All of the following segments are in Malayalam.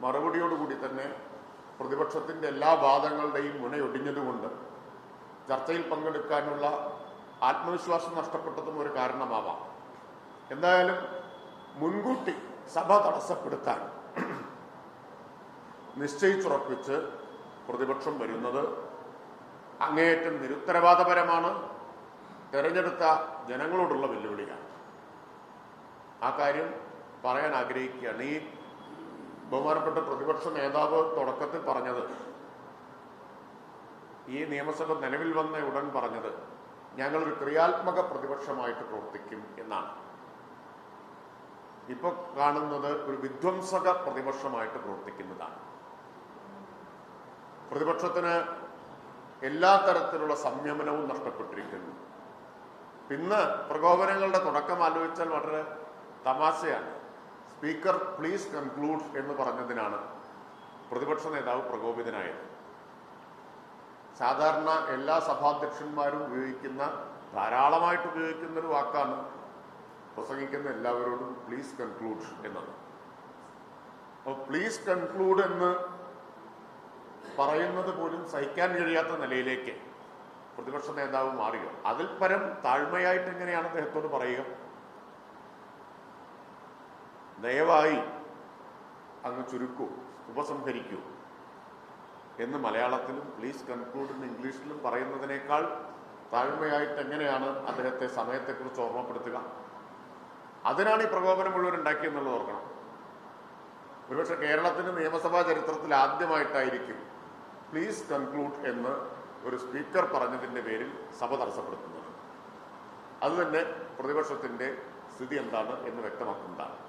മറുപടിയോടുകൂടി തന്നെ പ്രതിപക്ഷത്തിന്റെ എല്ലാ വാദങ്ങളുടെയും മുനയൊടിഞ്ഞതുകൊണ്ട് ചർച്ചയിൽ പങ്കെടുക്കാനുള്ള ആത്മവിശ്വാസം നഷ്ടപ്പെട്ടതും ഒരു കാരണമാവാം. എന്തായാലും മുൻകൂട്ടി സഭ തടസ്സപ്പെടുത്താൻ നിശ്ചയിച്ചുറപ്പിച്ച് പ്രതിപക്ഷം വരുന്നത് അങ്ങേയറ്റം നിരുത്തരവാദപരമാണ്. തെരഞ്ഞെടുത്ത ജനങ്ങളോടുള്ള വെല്ലുവിളിയാണ്. ആ കാര്യം പറയാൻ ആഗ്രഹിക്കുകയാണ് ഈ ബഹുമാനപ്പെട്ട പ്രതിപക്ഷ നേതാവ് തുടക്കത്തിൽ പറഞ്ഞത് ഈ നിയമസഭ നിലവിൽ വന്ന ഉടൻ പറഞ്ഞത് ഒരു ക്രിയാത്മക പ്രതിപക്ഷമായിട്ട് പ്രവർത്തിക്കും എന്നാണ്. ഇപ്പൊ കാണുന്നത് ഒരു വിധ്വംസക പ്രതിപക്ഷമായിട്ട് പ്രവർത്തിക്കുന്നതാണ്. പ്രതിപക്ഷത്തിന് എല്ലാ തരത്തിലുള്ള സംയമനവും നഷ്ടപ്പെട്ടിരിക്കുന്നു. പിന്നെ പ്രകോപനങ്ങളുടെ തുടക്കം ആലോചിച്ചാൽ വളരെ തമാശയാണ്. സ്പീക്കർ പ്ലീസ് കൺക്ലൂഡ് എന്ന് പറഞ്ഞതിനാണ് പ്രതിപക്ഷ നേതാവ് പ്രകോപിതനായത്. സാധാരണ എല്ലാ സഭാധ്യക്ഷന്മാരും ഉപയോഗിക്കുന്ന ധാരാളമായിട്ട് ഉപയോഗിക്കുന്ന ഒരു വാക്കാണ് പ്രസംഗിക്കുന്ന എല്ലാവരോടും പ്ലീസ് കൺക്ലൂഡ് എന്നത്. അപ്പോൾ പ്ലീസ് കൺക്ലൂഡ് എന്ന് പറയുന്നത് പോലും സഹിക്കാൻ കഴിയാത്ത നിലയിലേക്ക് പ്രതിപക്ഷ നേതാവ് മാറിയോ അതിൽ പരം താഴ്മയായിട്ട് എങ്ങനെയാണ് അദ്ദേഹത്തോട് പറയുക? ദയവായി അങ്ങ് ചുരുക്കൂ ഉപസംഹരിക്കൂ. എന്ന് മലയാളത്തിലും പ്ലീസ് കൺക്ലൂഡ് എന്ന് ഇംഗ്ലീഷിലും പറയുന്നതിനേക്കാൾ താഴ്മയായിട്ട് എങ്ങനെയാണ് അദ്ദേഹത്തെ സമയത്തെക്കുറിച്ച് ഓർമ്മപ്പെടുത്തുക? അതിനാണ് ഈ പ്രകോപനം മുഴുവൻ ഉണ്ടാക്കിയെന്നുള്ളത് ഓർക്കണം. ഒരുപക്ഷെ കേരളത്തിന് നിയമസഭാ ചരിത്രത്തിൽ ആദ്യമായിട്ടായിരിക്കും പ്ലീസ് കൺക്ലൂഡ് എന്ന് ഒരു സ്പീക്കർ പറഞ്ഞതിന്റെ പേരിൽ സഭ തടസ്സപ്പെടുത്തുന്നത്. അതുതന്നെ പ്രതിപക്ഷത്തിന്റെ സ്ഥിതി എന്താണ് എന്ന് വ്യക്തമാക്കുന്നതാണ്.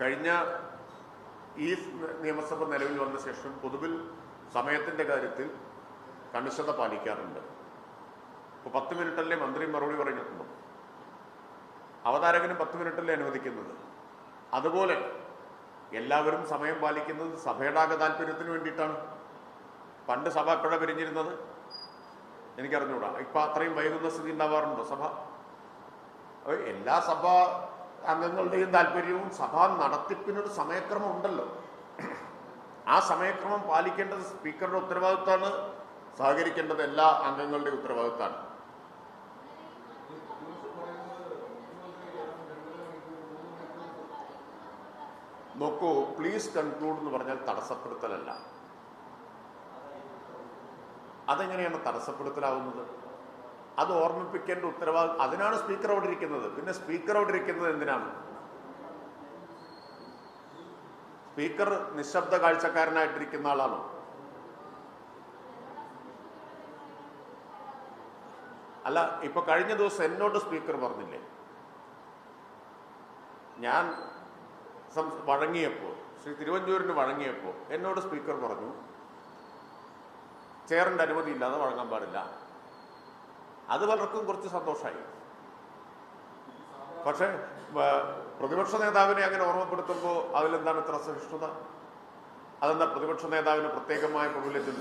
കഴിഞ്ഞ ഈ നിയമസഭ നിലവിൽ വന്ന ശേഷം പൊതുവിൽ സമയത്തിന്റെ കാര്യത്തിൽ കണിശത പാലിക്കാറുണ്ട്. ഇപ്പൊ പത്ത് മിനിറ്റല്ലേ മന്ത്രി മറുപടി പറഞ്ഞിട്ടുണ്ടോ അവതാരകനും പത്ത് മിനിറ്റല്ലേ അനുവദിക്കുന്നത്. അതുപോലെ എല്ലാവരും സമയം പാലിക്കുന്നത് സഭയുടെ ആകെ താല്പര്യത്തിന് വേണ്ടിയിട്ടാണ്. പണ്ട് സഭ എപ്പോഴാണ് പിരിഞ്ഞിരുന്നത്? എനിക്കറിഞ്ഞൂടാ. ഇപ്പൊ അത്രയും വൈകുന്ന സ്ഥിതി ഉണ്ടാവാറുണ്ടോ സഭ? എല്ലാ സഭ അംഗങ്ങളുടെയും താല്പര്യവും സഭാ നടത്തിപ്പിനൊരു സമയക്രമം ഉണ്ടല്ലോ ആ സമയക്രമം പാലിക്കേണ്ടത് സ്പീക്കറുടെ ഉത്തരവാദിത്തമാണ് സഹകരിക്കേണ്ടത് എല്ലാ അംഗങ്ങളുടെയും ഉത്തരവാദിത്തമാണ് നോക്കൂ പ്ലീസ് കൺക്ലൂഡ് എന്ന് പറഞ്ഞാൽ തടസ്സപ്പെടുത്തലല്ല. അതെങ്ങനെയാണ് തടസ്സപ്പെടുത്തലാവുന്നത്? അത് ഓർമ്മിപ്പിക്കേണ്ട ഉത്തരവാദിത്വം അതിനാണ് സ്പീക്കർ അവിടെ ഇരിക്കുന്നത്. പിന്നെ സ്പീക്കർ അവിടെ ഇരിക്കുന്നത് എന്തിനാണ്? സ്പീക്കർ നിശബ്ദ കാഴ്ചക്കാരനായിട്ടിരിക്കുന്ന ആളാണോ? അല്ല ഇപ്പൊ കഴിഞ്ഞ ദിവസം എന്നോട് സ്പീക്കർ പറഞ്ഞില്ലേ? ഞാൻ വഴങ്ങിയപ്പോൾ ശ്രീ തിരുവഞ്ചൂരിന് വഴങ്ങിയപ്പോൾ എന്നോട് സ്പീക്കർ പറഞ്ഞു ചെയറിന്റെ അനുമതി ഇല്ലാതെ വഴങ്ങാൻ പാടില്ല. അത് പലർക്കും കുറച്ച് സന്തോഷമായി പക്ഷേ പ്രതിപക്ഷ നേതാവിനെ അങ്ങനെ ഓർമ്മപ്പെടുത്തുമ്പോൾ അതിലെന്താണ് ഇത്ര സഹിഷ്ണുത അതെന്താ പ്രതിപക്ഷ നേതാവിന് പ്രത്യേകമായ പ്രിവിലേജ്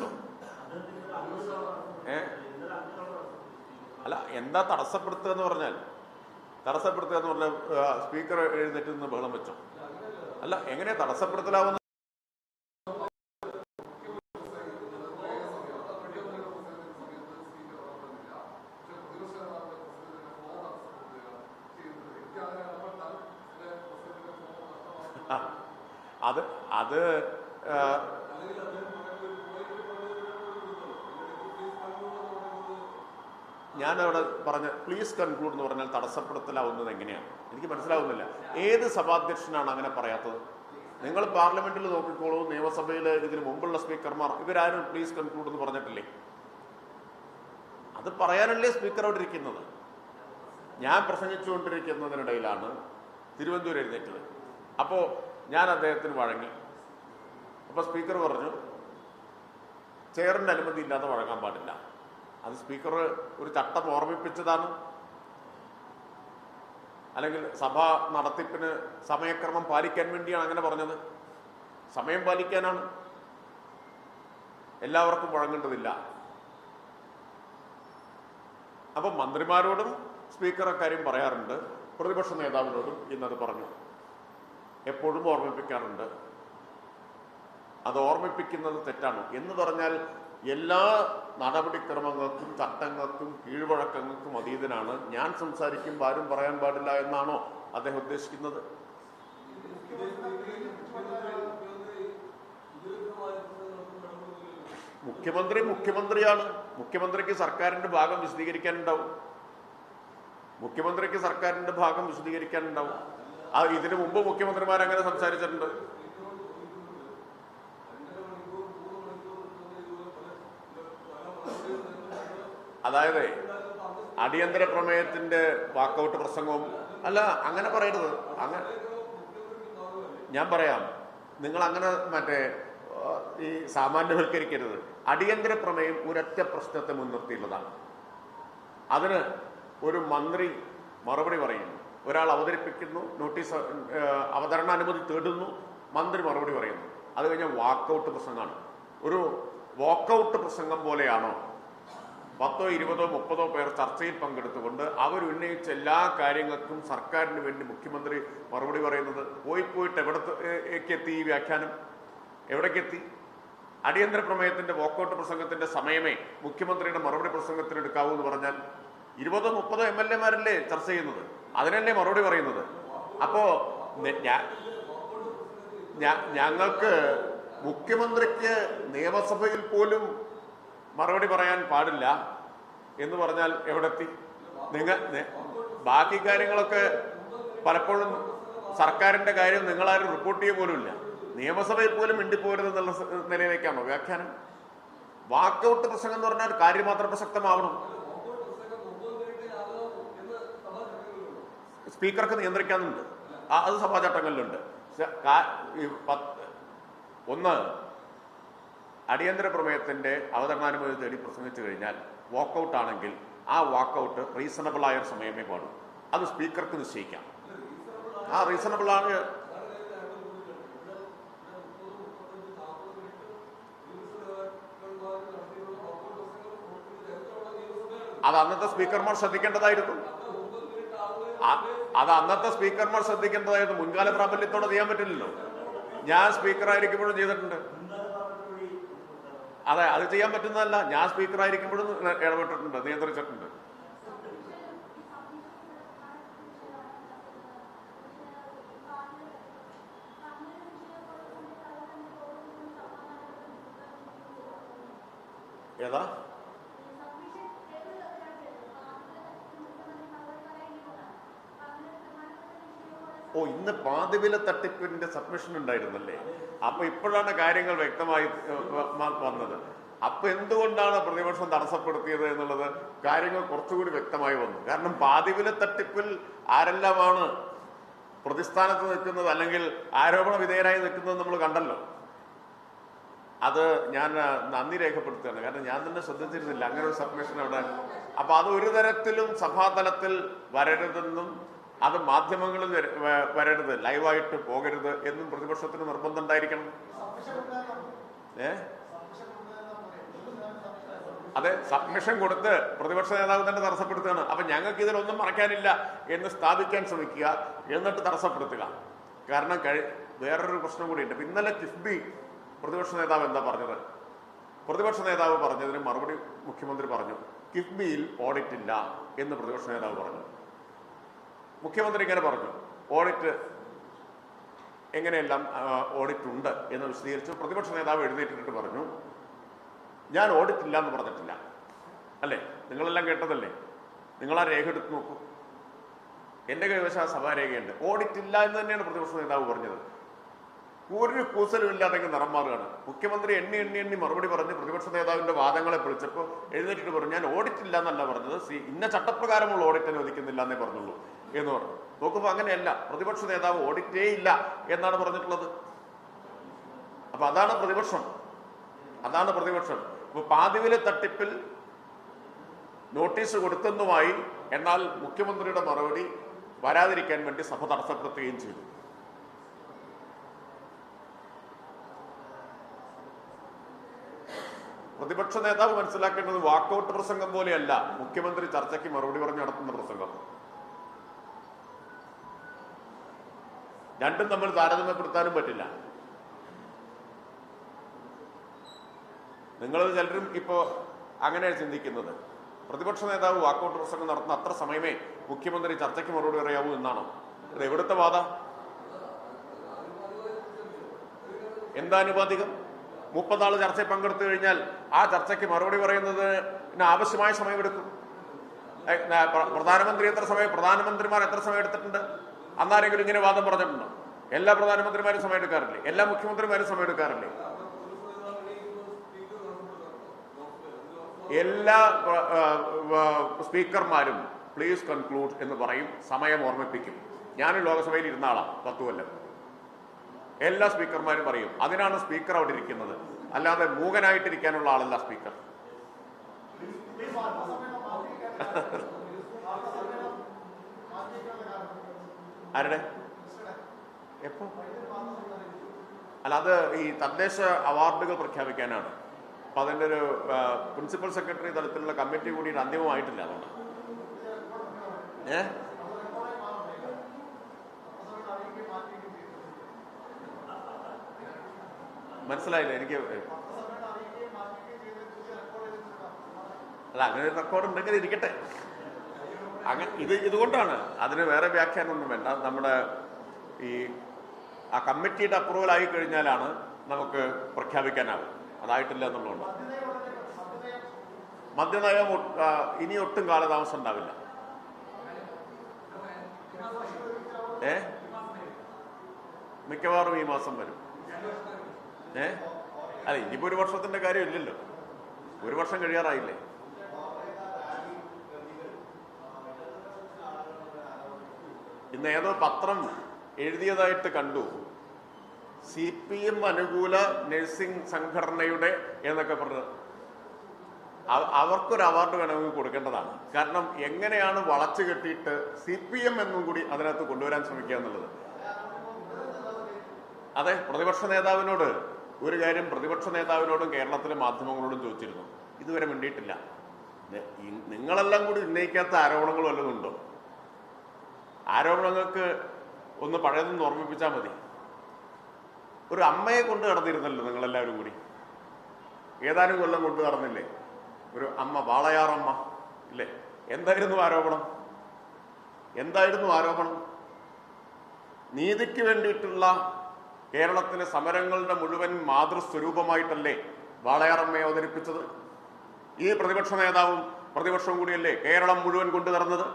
ഏ? അല്ല എന്താ തടസ്സപ്പെടുത്തുക എന്ന് പറഞ്ഞാൽ തടസ്സപ്പെടുത്തുക എന്ന് പറഞ്ഞാൽ സ്പീക്കർ എഴുന്നേറ്റ് നിന്ന് ബഹളം വെച്ചോ. അല്ല എങ്ങനെ തടസ്സപ്പെടുത്തലാവുന്ന ആ, അത് അത് ആ, ഞാനവിടെ കൺക്ലൂഡ് എന്ന് പറഞ്ഞാൽ തടസ്സപ്പെടുത്തലാവുന്നത് എങ്ങനെയാണ്? എനിക്ക് മനസ്സിലാവുന്നില്ല. ഏത് സഭാധ്യക്ഷനാണ് അങ്ങനെ പറയാത്തത്? നിങ്ങൾ പാർലമെന്റിൽ നോക്കിക്കോളൂ നിയമസഭയിൽ ഇതിന് മുമ്പുള്ള സ്പീക്കർമാർ ഇവരാരും പ്ലീസ് കൺക്ലൂഡ് എന്ന് പറഞ്ഞിട്ടില്ലേ? അത് പറയാനല്ലേ സ്പീക്കർ അവിടെ ഇരിക്കുന്നത്? ഞാൻ പ്രസംഗിച്ചുകൊണ്ടിരിക്കുന്നതിനിടയിലാണ് തിരുവനന്തപുരം എഴുന്നേറ്റത്. അപ്പോൾ ഞാൻ അദ്ദേഹത്തിന് വഴങ്ങി. അപ്പോൾ സ്പീക്കർ പറഞ്ഞു ചെയറിന്റെ അനുമതി ഇല്ലാതെ വഴങ്ങാൻ പാടില്ല. അത് സ്പീക്കർ ഒരു ചട്ടം ഓർമ്മിപ്പിച്ചതാണ്. അല്ലെങ്കിൽ സഭ നടത്തിപ്പിന് സമയക്രമം പാലിക്കാൻ വേണ്ടിയാണ് അങ്ങനെ പറഞ്ഞത്. സമയം പാലിക്കാനാണ്. എല്ലാവർക്കും വഴങ്ങേണ്ടതില്ല. അപ്പം മന്ത്രിമാരോടും സ്പീക്കർ അക്കാര്യം പറയാറുണ്ട്. പ്രതിപക്ഷ നേതാവിനോടും ഇന്നത് പറഞ്ഞു. എപ്പോഴും ഓർമ്മിപ്പിക്കാറുണ്ട്. അത് ഓർമ്മിപ്പിക്കുന്നത് തെറ്റാണ്. എന്ന് പറഞ്ഞാൽ എല്ലാ നടപടിക്രമങ്ങൾക്കും ചട്ടങ്ങൾക്കും കീഴ്വഴക്കങ്ങൾക്കും അതീതനാണ്. ഞാൻ സംസാരിക്കുമ്പോൾ ആരും പറയാൻ പാടില്ല എന്നാണോ അദ്ദേഹം ഉദ്ദേശിക്കുന്നത്? മുഖ്യമന്ത്രി മുഖ്യമന്ത്രിയാണ്. മുഖ്യമന്ത്രിക്ക് സർക്കാരിന്റെ ഭാഗം വിശദീകരിക്കാനുണ്ടാവും. മുഖ്യമന്ത്രിക്ക് സർക്കാരിന്റെ ഭാഗം വിശദീകരിക്കാനുണ്ടാവും. ആ ഇതിനു മുമ്പ് മുഖ്യമന്ത്രിമാർ അങ്ങനെ സംസാരിച്ചിട്ടുണ്ട്. അതായത് അടിയന്തര പ്രമേയത്തിന്റെ വാക്കൗട്ട് പ്രസംഗവും അല്ല അങ്ങനെ പറയരുത്. അങ്ങനെ ഞാൻ പറയാം. നിങ്ങൾ അങ്ങനെ മറ്റേ ഈ സാമാന്യവൽക്കരിക്കരുത്. അടിയന്തര പ്രമേയം ഒരൊറ്റ പ്രശ്നത്തെ മുൻനിർത്തിയുള്ളതാണ്. അതിന് ഒരു മന്ത്രി മറുപടി പറയുന്നു ഒരാൾ അവതരിപ്പിക്കുന്നു നോട്ടീസ് അവതരണ അവതരണാനുമതി തേടുന്നു മന്ത്രി മറുപടി പറയുന്നു. അത് കഴിഞ്ഞാൽ വാക്കൗട്ട് പ്രസംഗമാണ്. ഒരു വാക്കൗട്ട് പ്രസംഗം പോലെയാണോ? പത്തോ ഇരുപതോ മുപ്പതോ പേർ ചർച്ചയിൽ പങ്കെടുത്തുകൊണ്ട് അവരുന്നയിച്ച എല്ലാ കാര്യങ്ങൾക്കും സർക്കാരിന് വേണ്ടി മുഖ്യമന്ത്രി മറുപടി പറയുന്നത് പോയി പോയിട്ട് എവിടത്തേക്ക് ഈ വ്യാഖ്യാനം? എവിടേക്കെത്തി അടിയന്തര പ്രമേയത്തിന്റെ വോക്കൗട്ട് പ്രസംഗത്തിന്റെ സമയമേ മുഖ്യമന്ത്രിയുടെ മറുപടി പ്രസംഗത്തിന് എടുക്കാവൂ എന്ന് പറഞ്ഞാൽ ഇരുപതോ മുപ്പതോ എം എൽ എമാരല്ലേ ചർച്ച ചെയ്യുന്നത്? അതിനല്ലേ മറുപടി പറയുന്നത്? അപ്പോൾ ഞങ്ങൾക്ക് മുഖ്യമന്ത്രിക്ക് നിയമസഭയിൽ പോലും മറുപടി പറയാൻ പാടില്ല എന്ന് പറഞ്ഞാൽ എവിടെത്തി? നിങ്ങൾ ബാക്കി കാര്യങ്ങളൊക്കെ പലപ്പോഴും സർക്കാരിന്റെ കാര്യം നിങ്ങളാരും റിപ്പോർട്ട് ചെയ്യുക പോലും ഇല്ല നിയമസഭയിൽ പോലും മിണ്ടിപ്പോരുത് എന്നുള്ള സ- നിലയിലേക്കാണോ വ്യാഖ്യാനം? വാക്കൗട്ട് പ്രസംഗം എന്ന് പറഞ്ഞാൽ കാര്യം മാത്രം പ്രസക്തമാവണം. സ്പീക്കർക്ക് നിയന്ത്രിക്കാനുണ്ട്. അത് സഭാചട്ടങ്ങളിലുണ്ട്. ഒന്ന് അടിയന്തര പ്രമേയത്തിന്റെ അവതരണാനുമതി തേടി പ്രസംഗിച്ചു കഴിഞ്ഞാൽ വാക്കൗട്ട് ആണെങ്കിൽ ആ വാക്കൗട്ട് റീസണബിൾ ആയ ഒരു സമയമേ പാടും. അത് സ്പീക്കർക്ക് നിശ്ചയിക്കാം. ആ റീസണബിൾ ആണ്. അത് അന്നത്തെ സ്പീക്കർമാർ ശ്രദ്ധിക്കേണ്ടതായിരുന്നു. അത് അന്നത്തെ സ്പീക്കർമാർ ശ്രദ്ധിക്കേണ്ടതായിരുന്നു. മുൻകാല പ്രാബല്യത്തോടെ ചെയ്യാൻ പറ്റില്ലല്ലോ. ഞാൻ സ്പീക്കറായിരിക്കുമ്പോഴും ചെയ്തിട്ടുണ്ട്. അതെ അത് ചെയ്യാൻ പറ്റുന്നതല്ല. ഞാൻ സ്പീക്കർ ആയിരിക്കുമ്പോഴും ഇടപെട്ടിട്ടുണ്ട് നിയന്ത്രിച്ചിട്ടുണ്ട്. ഏതാ? ഓ ഇന്ന് പാതിവില തട്ടിപ്പിന്റെ സബ്മിഷൻ ഉണ്ടായിരുന്നല്ലേ? അപ്പൊ ഇപ്പോഴാണ് കാര്യങ്ങൾ വ്യക്തമായി വന്നത്. അപ്പൊ എന്തുകൊണ്ടാണ് പ്രതിപക്ഷം തടസ്സപ്പെടുത്തിയത് എന്നുള്ളത് കാര്യങ്ങൾ കുറച്ചുകൂടി വ്യക്തമായി വന്നു. കാരണം പാതിവില തട്ടിപ്പിൽ ആരെല്ലാമാണ് പ്രതിസ്ഥാനത്ത് നിൽക്കുന്നത് അല്ലെങ്കിൽ ആരോപണ വിധേയരായി നിൽക്കുന്നത് നമ്മൾ കണ്ടല്ലോ. അത് ഞാൻ നന്ദി രേഖപ്പെടുത്തുകയാണ്. കാരണം ഞാൻ തന്നെ ശ്രദ്ധിച്ചിരുന്നില്ല. അങ്ങനെ ഒരു സബ്മിഷൻ അവിടെ. അപ്പൊ അത് ഒരു തരത്തിലും സഭാതലത്തിൽ വരരുതെന്നും അത് മാധ്യമങ്ങളിൽ വരരുത്. ലൈവായിട്ട് പോകരുത് എന്നും പ്രതിപക്ഷത്തിന് നിർബന്ധം ഉണ്ടായിരിക്കണം. ഏ? അതെ സബ്മിഷൻ കൊടുത്ത് പ്രതിപക്ഷ നേതാവ് തന്നെ തടസ്സപ്പെടുത്തുകയാണ്. അപ്പൊ ഞങ്ങൾക്ക് ഇതിലൊന്നും മറക്കാനില്ല എന്ന് സ്ഥാപിക്കാൻ ശ്രമിക്കുക എന്നിട്ട് തടസ്സപ്പെടുത്തുക. കാരണം കഴി വേറൊരു പ്രശ്നം കൂടിയുണ്ട്. ഇന്നലെ കിഫ്ബി പ്രതിപക്ഷ നേതാവ് എന്താ പറഞ്ഞത്? പ്രതിപക്ഷ നേതാവ് പറഞ്ഞതിന് മറുപടി മുഖ്യമന്ത്രി പറഞ്ഞു കിഫ്ബിയിൽ ഓഡിറ്റ് ഇല്ല എന്ന് പ്രതിപക്ഷ നേതാവ് പറഞ്ഞു. മുഖ്യമന്ത്രി ഇങ്ങനെ പറഞ്ഞു ഓഡിറ്റ് എങ്ങനെയെല്ലാം ഓഡിറ്റ് ഉണ്ട് എന്ന് വിശദീകരിച്ച് പ്രതിപക്ഷ നേതാവ് എഴുന്നേറ്റിട്ട് പറഞ്ഞു ഞാൻ ഓഡിറ്റ് ഇല്ല എന്ന് പറഞ്ഞിട്ടില്ല. അല്ലേ? നിങ്ങളെല്ലാം കേട്ടതല്ലേ? നിങ്ങൾ ആ രേഖ എടുത്ത് നോക്കൂ. എന്റെ കൈവശം ആ സഭാരേഖയുണ്ട്. ഓഡിറ്റ് ഇല്ല എന്ന് തന്നെയാണ് പ്രതിപക്ഷ നേതാവ് പറഞ്ഞത്. ഒരു കൂസലും ഇല്ലാതെ നിറം മാറുകയാണ്. മുഖ്യമന്ത്രി എണ്ണി എണ്ണി എണ്ണി മറുപടി പറഞ്ഞ് പ്രതിപക്ഷ നേതാവിന്റെ വാദങ്ങളെ വിളിച്ചപ്പോൾ എഴുന്നേറ്റിട്ട് പറഞ്ഞു ഞാൻ ഓഡിറ്റ് ഇല്ല എന്നല്ല പറഞ്ഞത്. ഇന്ന ചട്ടപ്രകാരമുള്ള ഓഡിറ്റ് അനുവദിക്കുന്നില്ല എന്നേ പറഞ്ഞുള്ളൂ. എന്ന് പറഞ്ഞു. നോക്കുമ്പോൾ അങ്ങനെയല്ല. പ്രതിപക്ഷ നേതാവ് ഓഡിറ്റേ ഇല്ല എന്നാണ് പറഞ്ഞിട്ടുള്ളത്. അപ്പൊ അതാണ് പ്രതിപക്ഷം. അതാണ് പ്രതിപക്ഷം. അപ്പൊ പാതിവിലെ തട്ടിപ്പിൽ നോട്ടീസ് കൊടുത്തെന്നുമായി എന്നാൽ മുഖ്യമന്ത്രിയുടെ മറുപടി വരാതിരിക്കാൻ വേണ്ടി സഭ തടസ്സപ്പെടുത്തുകയും ചെയ്തു. പ്രതിപക്ഷ നേതാവ് മനസ്സിലാക്കേണ്ടത് വാക്കൌട്ട് പ്രസംഗം പോലെയല്ല. മുഖ്യമന്ത്രി ചർച്ചയ്ക്ക് മറുപടി പറഞ്ഞ് നടത്തുന്ന പ്രസംഗം. രണ്ടും തമ്മിൽ താരതമ്യപ്പെടുത്താനും പറ്റില്ല. നിങ്ങൾ ചിലരും ഇപ്പോ അങ്ങനെയാണ് ചിന്തിക്കുന്നത്. പ്രതിപക്ഷ നേതാവ് വാക്കൗട്ട് പ്രസംഗം നടത്തുന്ന അത്ര സമയമേ മുഖ്യമന്ത്രി ചർച്ചയ്ക്ക് മറുപടി പറയാവൂ എന്നാണോ? ഇത് എവിടുത്തെ വാദ? എന്താനുപാതികം മുപ്പതാൾ ചർച്ചയിൽ പങ്കെടുത്തു കഴിഞ്ഞാൽ ആ ചർച്ചയ്ക്ക് മറുപടി പറയുന്നതിന് ആവശ്യമായ സമയമെടുക്കും പ്രധാനമന്ത്രി എത്ര സമയം പ്രധാനമന്ത്രിമാർ എത്ര സമയം എടുത്തിട്ടുണ്ട്? അന്നാരെങ്കിലും ഇങ്ങനെ വാദം പറഞ്ഞിട്ടുണ്ടോ? എല്ലാ പ്രധാനമന്ത്രിമാരും സമയം എടുക്കാറില്ലേ? എല്ലാ മുഖ്യമന്ത്രിമാരും സമയം എടുക്കാറില്ലേ? എല്ലാ സ്പീക്കർമാരും പ്ലീസ് കൺക്ലൂഡ് എന്ന് പറയും സമയം ഓർമ്മിപ്പിക്കും. ഞാൻ ലോകസഭയിൽ ഇരുന്ന പത്ത് കൊല്ലം. എല്ലാ സ്പീക്കർമാരും പറയും അതിനാണ് സ്പീക്കർ അവിടെ ഇരിക്കുന്നത്. അല്ലാതെ മൂകനായിട്ടിരിക്കാനുള്ള ആളല്ല സ്പീക്കർ. പ്ലീസ് എപ്പോ? വൈദ്യുതി വാർത്താ സമ്മേളനം അല്ല അത് ഈ തദ്ദേശ അവാർഡുകൾ പ്രഖ്യാപിക്കാനാണ്. അപ്പൊ അതിന്റെ ഒരു പ്രിൻസിപ്പൽ സെക്രട്ടറി തലത്തിലുള്ള കമ്മിറ്റി കൂടി അന്തിമമായിട്ടില്ല അതുകൊണ്ട്. ഏ? മനസ്സിലായില്ല? എനിക്ക് അല്ല അങ്ങനെ ഒരു റെക്കോർഡ് ഉണ്ടെങ്കിൽ ഇരിക്കട്ടെ. അങ്ങനെ ഇത് ഇതുകൊണ്ടാണ്. അതിന് വേറെ വ്യാഖ്യാനമൊന്നും വേണ്ട. നമ്മുടെ ഈ ആ കമ്മിറ്റിയുടെ അപ്രൂവൽ ആയി കഴിഞ്ഞാലാണ് നമുക്ക് പ്രഖ്യാപിക്കാനാവും അതായിട്ടില്ല എന്നുള്ളതുകൊണ്ട്. മദ്യനയം ഇനി ഒട്ടും കാലതാമസം ഉണ്ടാവില്ല. ഏ? മിക്കവാറും ഈ മാസം വരും. ഏ? അല്ല ഇനിയിപ്പോ ഒരു വർഷത്തിന്റെ കാര്യം ഇല്ലല്ലോ. ഒരു വർഷം കഴിയാറായില്ലേ? ഇന്ന് ഏതോ പത്രം എഴുതിയതായിട്ട് കണ്ടു. സി പി എം അനുകൂല നഴ്സിംഗ് സംഘടനയുടെ എന്നൊക്കെ പറഞ്ഞ് അവർക്കൊരു അവാർഡ് വേണമെങ്കിൽ കൊടുക്കേണ്ടതാണ്. കാരണം എങ്ങനെയാണ് വളച്ചു കെട്ടിയിട്ട് സി പി എം എന്നും കൂടി അതിനകത്ത് കൊണ്ടുവരാൻ ശ്രമിക്കുക എന്നുള്ളത്. അതെ പ്രതിപക്ഷ നേതാവിനോട് ഒരു കാര്യം പ്രതിപക്ഷ നേതാവിനോടും കേരളത്തിലെ മാധ്യമങ്ങളോടും ചോദിച്ചിരുന്നു. ഇതുവരെ മിണ്ടിയിട്ടില്ല. നിങ്ങളെല്ലാം കൂടി ഉന്നയിക്കാത്ത ആരോപണങ്ങൾ വല്ലതും ഉണ്ടോ? ആരോപണങ്ങൾക്ക് ഒന്ന് പഴയതൊന്ന് ഓർമ്മിപ്പിച്ചാൽ മതി. ഒരു അമ്മയെ കൊണ്ട് നടന്നിരുന്നല്ലോ നിങ്ങളെല്ലാവരും കൂടി. ഏതാനും കൊല്ലം കൊണ്ട് നടന്നില്ലേ? ഒരു അമ്മ വാളയാറമ്മ ഇല്ലേ? എന്തായിരുന്നു ആരോപണം? എന്തായിരുന്നു ആരോപണം? നീതിക്ക് വേണ്ടിയിട്ടുള്ള കേരളത്തിലെ സമരങ്ങളുടെ മുഴുവൻ മാതൃസ്വരൂപമായിട്ടല്ലേ വാളയാറമ്മയെ അവതരിപ്പിച്ചത്? ഈ പ്രതിപക്ഷ നേതാവും പ്രതിപക്ഷവും കൂടിയല്ലേ കേരളം മുഴുവൻ കൊണ്ടു നടന്നത്?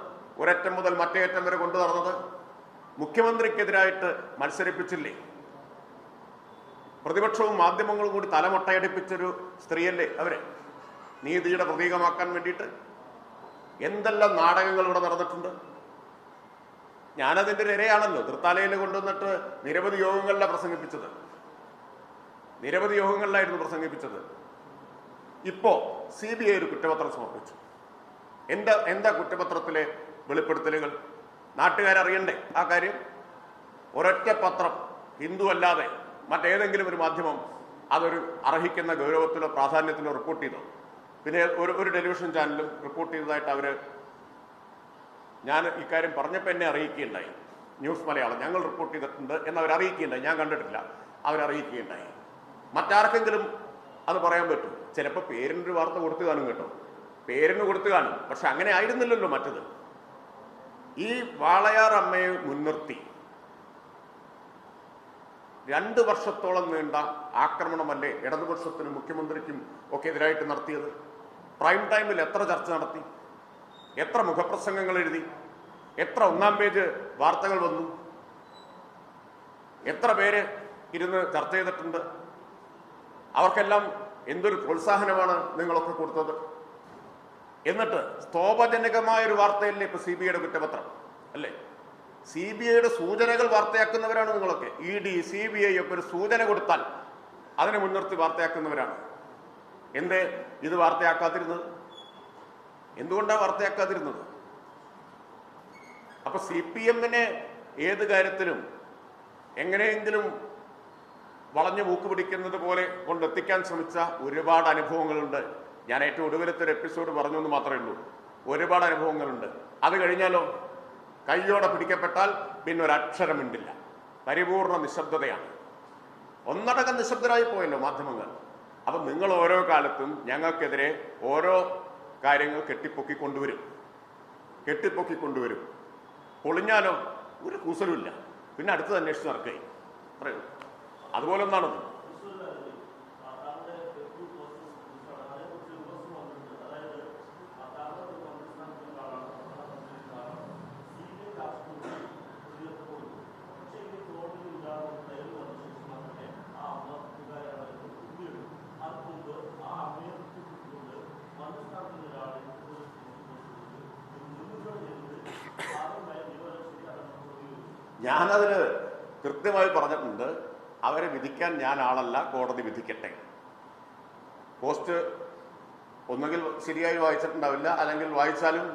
ഒരറ്റം മുതൽ മറ്റേ അറ്റം വരെ കൊണ്ടു നടന്നത്? മുഖ്യമന്ത്രിക്കെതിരായിട്ട് മത്സരിപ്പിച്ചില്ലേ? പ്രതിപക്ഷവും മാധ്യമങ്ങളും കൂടി തലമൊട്ടയടിപ്പിച്ചൊരു സ്ത്രീയല്ലേ അവരെ? നീതിയുടെ പ്രതീകമാക്കാൻ വേണ്ടിയിട്ട് എന്തെല്ലാം നാടകങ്ങൾ ഇവിടെ നടന്നിട്ടുണ്ട്? ഞാനതിന്റെ ഇരയാണല്ലോ തൃത്താലയിൽ കൊണ്ടുവന്നിട്ട് നിരവധി യോഗങ്ങളിലാണ് പ്രസംഗിപ്പിച്ചത്. നിരവധി യോഗങ്ങളിലായിരുന്നു പ്രസംഗിപ്പിച്ചത്. ഇപ്പോ സി ബി ഐ ഒരു കുറ്റപത്രം സമർപ്പിച്ചു. എന്താ എന്താ കുറ്റപത്രത്തിലെ വെളിപ്പെടുത്തലുകൾ? നാട്ടുകാരറിയണ്ടേ ആ കാര്യം? ഒരൊറ്റ പത്രം ഹിന്ദു അല്ലാതെ മറ്റേതെങ്കിലും ഒരു മാധ്യമം അതൊരു അർഹിക്കുന്ന ഗൗരവത്തിലോ പ്രാധാന്യത്തിലോ റിപ്പോർട്ട് ചെയ്തോ പിന്നെ ഒരു ഒരു ടെലിവിഷൻ ചാനലും റിപ്പോർട്ട് ചെയ്തതായിട്ട് അവർ ഞാൻ ഇക്കാര്യം പറഞ്ഞപ്പോൾ എന്നെ അറിയിക്കുകയുണ്ടായി. ന്യൂസ് മലയാളം ഞങ്ങൾ റിപ്പോർട്ട് ചെയ്തിട്ടുണ്ട് എന്ന് അവർ അറിയിക്കുകയുണ്ടായി. ഞാൻ കണ്ടിട്ടില്ല. അവരറിയിക്കുകയുണ്ടായി മറ്റാർക്കെങ്കിലും അത് പറയാൻ പറ്റും. ചിലപ്പോൾ പേരിനൊരു വാർത്ത കൊടുത്തു കാണും കേട്ടോ. പേരിന് കൊടുത്തു കാണും. പക്ഷെ അങ്ങനെ ആയിരുന്നില്ലല്ലോ മറ്റത്. ഈ വാളയാർ അമ്മയെ മുൻനിർത്തി. രണ്ട് വർഷത്തോളം നീണ്ട ആക്രമണമല്ലേ ഇടതുപക്ഷത്തിനും മുഖ്യമന്ത്രിക്കും ഒക്കെ എതിരായിട്ട് നടത്തിയത്? പ്രൈം ടൈമിൽ എത്ര ചർച്ച നടത്തി? എത്ര മുഖപ്രസംഗങ്ങൾ എഴുതി? എത്ര ഒന്നാം പേജ് വാർത്തകൾ വന്നു? എത്ര പേര് ഇരുന്ന് ചർച്ച ചെയ്തിട്ടുണ്ട്? അവർക്കെല്ലാം എന്തൊരു പ്രോത്സാഹനമാണ് നിങ്ങളൊക്കെ കൊടുത്തത്? എന്നിട്ട് സ്തോഭജനകമായ ഒരു വാർത്തയല്ലേ ഇപ്പൊ സി ബി ഐയുടെ കുറ്റപത്രം അല്ലേ? സി ബി ഐയുടെ സൂചനകൾ വാർത്തയാക്കുന്നവരാണ് നിങ്ങളൊക്കെ. E D C B I ഒക്കെ ഒരു സൂചന കൊടുത്താൽ അതിനെ മുൻനിർത്തി വാർത്തയാക്കുന്നവരാണ്. എന്തേ? ഇത് വാർത്തയാക്കാതിരുന്നത്. എന്തുകൊണ്ടാണ് വാർത്തയാക്കാതിരുന്നത്? അപ്പൊ സി പി എമ്മിനെ ഏത് കാര്യത്തിലും എങ്ങനെയെങ്കിലും വളഞ്ഞു മൂക്ക് പിടിക്കുന്നത് പോലെ കൊണ്ടെത്തിക്കാൻ ശ്രമിച്ച ഒരുപാട് അനുഭവങ്ങളുണ്ട്. ഞാൻ ഏറ്റവും ഒടുവിലത്തെ ഒരു എപ്പിസോഡ് പറഞ്ഞു എന്ന് മാത്രമേ ഉള്ളൂ. ഒരുപാട് അനുഭവങ്ങളുണ്ട്. അത് കഴിഞ്ഞാലോ? കയ്യോടെ പിടിക്കപ്പെട്ടാൽ പിന്നെ ഒരു അക്ഷരമുണ്ടില്ല. പരിപൂർണ നിശബ്ദതയാണ്. ഒന്നടങ്കം നിശബ്ദരായി പോയല്ലോ മാധ്യമങ്ങൾ. അപ്പം നിങ്ങൾ ഓരോ കാലത്തും ഞങ്ങൾക്കെതിരെ ഓരോ കാര്യങ്ങൾ കെട്ടിപ്പൊക്കി കൊണ്ടുവരും കെട്ടിപ്പൊക്കി കൊണ്ടുവരും പൊളിഞ്ഞാലോ? ഒരു കൂസലുമില്ല. പിന്നെ അടുത്തത് അന്വേഷിച്ച് നടക്കുകയും. പറയൂ അതുപോലെ ഒന്നാണത് ഞാനതിന് കൃത്യമായി പറഞ്ഞിട്ടുണ്ട് അവരെ വിധിക്കാൻ ഞാൻ ആളല്ല കോടതി വിധിക്കട്ടെ. പോസ്റ്റ് ഒന്നുകിൽ ശരിയായി വായിച്ചിട്ടുണ്ടാവില്ല അല്ലെങ്കിൽ വായിച്ചാലും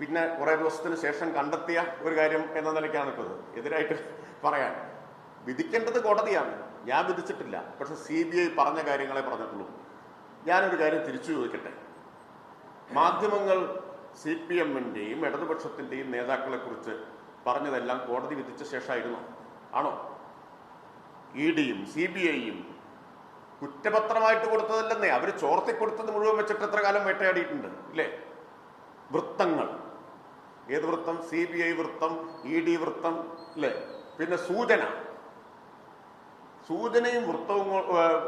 പിന്നെ കുറേ ദിവസത്തിന് ശേഷം കണ്ടെത്തിയ ഒരു കാര്യം എന്ന നിലയ്ക്കാണ് ഇപ്പോൾ. എതിരായിട്ട് പറയാൻ. വിധിക്കേണ്ടത് കോടതിയാണ്. ഞാൻ വിധിച്ചിട്ടില്ല. പക്ഷെ സി ബി ഐ പറഞ്ഞ കാര്യങ്ങളെ പറഞ്ഞിട്ടുള്ളൂ. ഞാനൊരു കാര്യം തിരിച്ചു ചോദിക്കട്ടെ? മാധ്യമങ്ങൾ സി പി എമ്മിന്റെയും ഇടതുപക്ഷത്തിന്റെയും നേതാക്കളെ കുറിച്ച് പറഞ്ഞതെല്ലാം കോടതി വിധിച്ച ശേഷമായിരുന്നു. ആണോ? ഇ ഡിയും സി ബി ഐയും കുറ്റപത്രമായിട്ട് കൊടുത്തതല്ലെന്നേ. അവർ ചോർത്തി കൊടുത്തത് മുഴുവൻ വെച്ചിട്ട് എത്ര കാലം വേട്ടയാടിയിട്ടുണ്ട് ഇല്ലേ? വൃത്തങ്ങൾ. ഏത് വൃത്തം? സി ബി ഐ വൃത്തം ഇ ഡി വൃത്തം അല്ലേ പിന്നെ സൂചന. സൂചനയും വൃത്തവും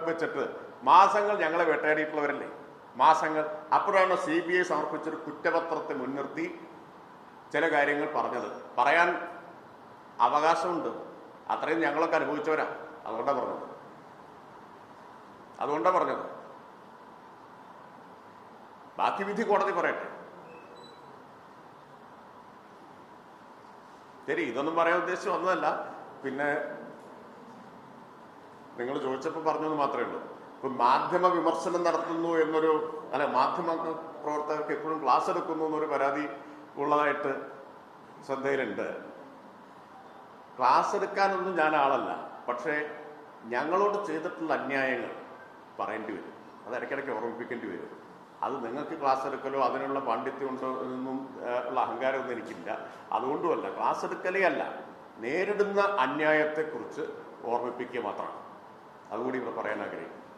വെച്ചിട്ട് മാസങ്ങൾ ഞങ്ങളെ വേട്ടയാടിയിട്ടുള്ളവരല്ലേ? മാസങ്ങൾ. അപ്പോഴാണ് സി ബി ഐ സമർപ്പിച്ചൊരു കുറ്റപത്രത്തെ മുൻനിർത്തി ചില കാര്യങ്ങൾ പറഞ്ഞത്. പറയാൻ അവകാശമുണ്ട്. അത്രയും ഞങ്ങളൊക്കെ അനുഭവിച്ചവരാ. അതുകൊണ്ടാണ് പറഞ്ഞത്. അതുകൊണ്ടാണ് പറഞ്ഞത്. ബാക്കി വിധി കോടതി പറയട്ടെ. ശരി ഇതൊന്നും പറയാൻ ഉദ്ദേശിച്ച് വന്നതല്ല. പിന്നെ നിങ്ങൾ ചോദിച്ചപ്പോൾ പറഞ്ഞത് മാത്രമേ ഉള്ളൂ. ഇപ്പൊ മാധ്യമ വിമർശനം നടത്തുന്നു എന്നൊരു അല്ല മാധ്യമ പ്രവർത്തകർക്ക് എപ്പോഴും ക്ലാസ് എടുക്കുന്നു എന്നൊരു പരാതി ഉള്ളതായിട്ട് ശ്രദ്ധയിലുണ്ട്. ക്ലാസ് എടുക്കാനൊന്നും ഞാൻ ആളല്ല. പക്ഷേ ഞങ്ങളോട് ചെയ്തിട്ടുള്ള അന്യായങ്ങൾ പറയേണ്ടി വരും. അത് ഇടയ്ക്കിടയ്ക്ക് ഓർമ്മിപ്പിക്കേണ്ടി വരും. അത് നിങ്ങൾക്ക് ക്ലാസ് എടുക്കലോ അതിനുള്ള പാണ്ഡിത്യം ഉണ്ടോ എന്നൊന്നും ഉള്ള അഹങ്കാരമൊന്നും എനിക്കില്ല. അതുകൊണ്ടുമല്ല ക്ലാസ് എടുക്കലേ അല്ല. നേരിടുന്ന അന്യായത്തെക്കുറിച്ച് ഓർമ്മിപ്പിക്കുക മാത്രമാണ്. അതുകൂടി ഇവിടെ പറയാൻ ആഗ്രഹിക്കും